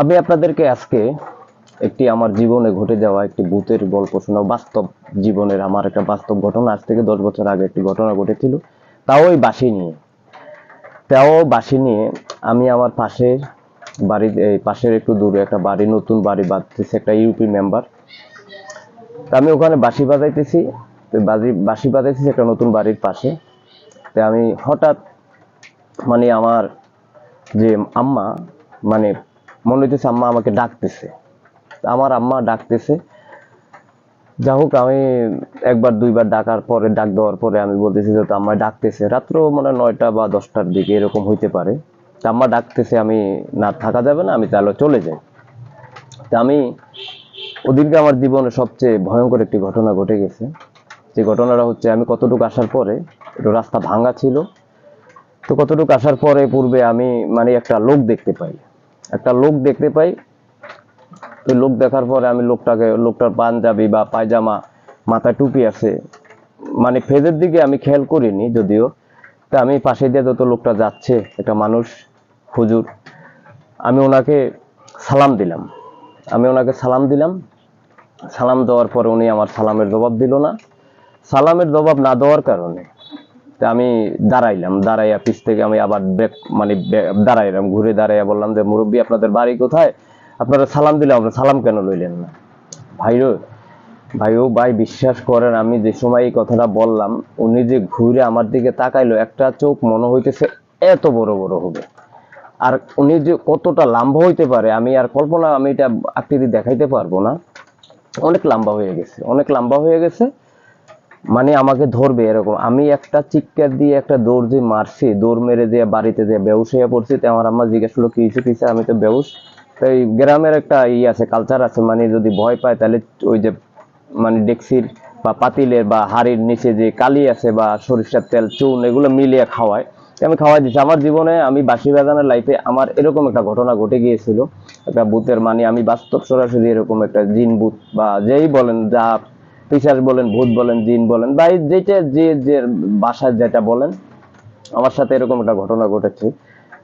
আমি আপনাদেরকে আজকে একটি আমার জীবনে ঘটে যাওয়া একটি ভূতের গল্প শোনাও বাস্তব জীবনের আমার একটা বাস্তব ঘটনা। আজ থেকে দশ বছর আগে একটি ঘটনা ঘটেছিল। তাও ওই বাসি নিয়ে। তাও বাসি নিয়ে আমি আমার পাশের বাড়ি এই পাশের একটু দূরে একটা বাড়ি, নতুন বাড়ি বাঁধতেছে একটা ইউপি মেম্বার তা আমি ওখানে বাঁশি বাজাইতেছি। বাজি, বাঁশি বাজাইতেছি একটা নতুন বাড়ির পাশে। তো আমি হঠাৎ মানে আমার যে আম্মা মানে মনে হইতেছে আম্মা আমাকে ডাকতেছে। আমার আম্মা ডাকতেছে। যা হোক, আমি একবার, দুইবার ডাকার পরে, ডাক দেওয়ার পরে আমি বলতেছি যে আম্মা ডাকতেছে। রাত্র মানে নয়টা বা দশটার দিকে এরকম হইতে পারে। তা আম্মা ডাকতেছে, আমি না, থাকা যাবে না, আমি তাহলে চলে যাই। তা আমি, ওদিনকে আমার জীবনে সবচেয়ে ভয়ঙ্কর একটি ঘটনা ঘটে গেছে। যে ঘটনাটা হচ্ছে, আমি কতটুকু আসার পরে, একটু রাস্তা ভাঙা ছিল। তো কতটুকু আসার পরে পূর্বে আমি মানে একটা লোক দেখতে পাই। একটা লোক দেখতে পাই। ওই লোক দেখার পরে আমি লোকটাকে, লোকটার পাঞ্জাবি বা পায়জামা মাথায় টুপি আছে। মানে ফেজের দিকে আমি খেয়াল করিনি যদিও। তা আমি পাশে দিয়ে যত লোকটা যাচ্ছে, একটা মানুষ, হুজুর, আমি ওনাকে সালাম দিলাম। আমি ওনাকে সালাম দিলাম। সালাম দেওয়ার পর উনি আমার সালামের জবাব দিল না। সালামের জবাব না দেওয়ার কারণে তা আমি দাঁড়াইলাম, দাঁড়াইয়া পিছ থেকে আমি আবার ব্যাক মানে দাঁড়াইলাম, ঘুরে দাঁড়াইয়া বললাম যে, মুরব্বী, আপনাদের বাড়ি কোথায়? আপনারা সালাম দিলাম আপনারা সালাম কেন লইলেন না? ভাইরো ভাইও ভাই বিশ্বাস করেন, আমি যে সময় এই কথাটা বললাম, উনি যে ঘুরে আমার দিকে তাকাইলো, একটা চোখ মনে হইতেছে এত বড় বড় হবে। আর উনি যে কতটা লম্বা হইতে পারে, আমি আর কল্পনা, আমি এটা আকৃতি দেখাইতে পারব না। অনেক লম্বা হয়ে গেছে, অনেক লম্বা হয়ে গেছে। মানে আমাকে ধরবে এরকম। আমি একটা চিৎকার দিয়ে, একটা দৌড় দিয়ে মারছি, দৌড় মেরে দিয়ে বাড়িতে দিয়ে বেউস হয়ে পড়ছি, তো আমার আম্মা জিজ্ঞেস করল কিছু কিছু আমি তো বেউস তো এই গ্রামের একটা ই আছে কালচার আছে মানে যদি ভয় পায়, তাহলে ওই যে মানে ডেক্সির বা পাতিলের বা হাড়ির নিচে যে কালি আছে বা সরিষার তেল, চুন, এগুলো মিলিয়ে খাওয়ায়। আমি খাওয়াই দিচ্ছি আমার জীবনে আমি বাঁশি বাজানোর লাইফে আমার এরকম একটা ঘটনা ঘটে গিয়েছিল। একটা বুথের মানে আমি বাস্তব সরাসরি এরকম একটা জিন বুথ বা যেই বলেন যা পিসার বলেন, ভূত বলেন, জিন বলেন, বা যেটা যে যে বাসায় যেটা বলেন, আমার সাথে এরকম একটা ঘটনা ঘটেছে।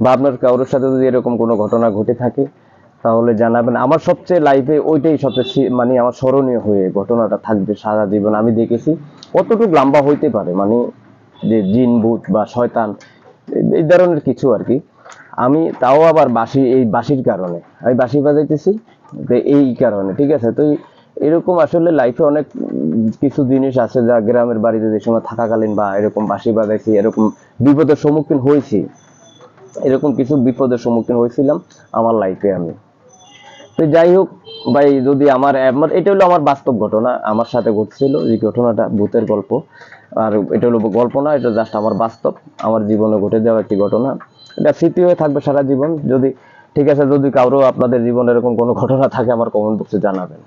বা আপনার কারোর সাথে যদি এরকম কোনো ঘটনা ঘটে থাকে, তাহলে জানাবেন। আমার সবচেয়ে লাইফে ওইটাই সবচেয়ে মানে আমার স্মরণীয় হয়ে ঘটনাটা থাকবে সারা জীবন। আমি দেখেছি, কতটুকু লম্বা হইতে পারে মানে যে জিন, ভূত বা শয়তান, এই- ধরনের কিছু আর কি। আমি তাও আবার বাসি, এই বাসির কারণে। আমি বাসি বাজাইতেছি এই কারণে, ঠিক আছে? তো এরকম আসলে লাইফে অনেক কিছু জিনিস আছে যা গ্রামের বাড়িতে যে সময় থাকাকালীন বা এরকম বাঁশি বাজাইছি এরকম বিপদের সম্মুখীন হয়েছি। এরকম কিছু বিপদের সম্মুখীন হয়েছিলাম আমার লাইফে আমি। তো যাই হোক, ভাই, যদি আমার আমার, এটা হলো আমার বাস্তব ঘটনা, আমার সাথে ঘটছিল যে ঘটনাটা, ভূতের গল্প। আর এটা হলো গল্প না, এটা জাস্ট আমার বাস্তব, আমার জীবনে ঘটে যাওয়া একটি ঘটনা। এটা স্মৃতি হয়ে থাকবে সারা জীবন। যদি, ঠিক আছে, যদি কারও আপনাদের জীবনে এরকম কোনো ঘটনা থাকে, আমার কমেন্ট বক্সে জানাবেন।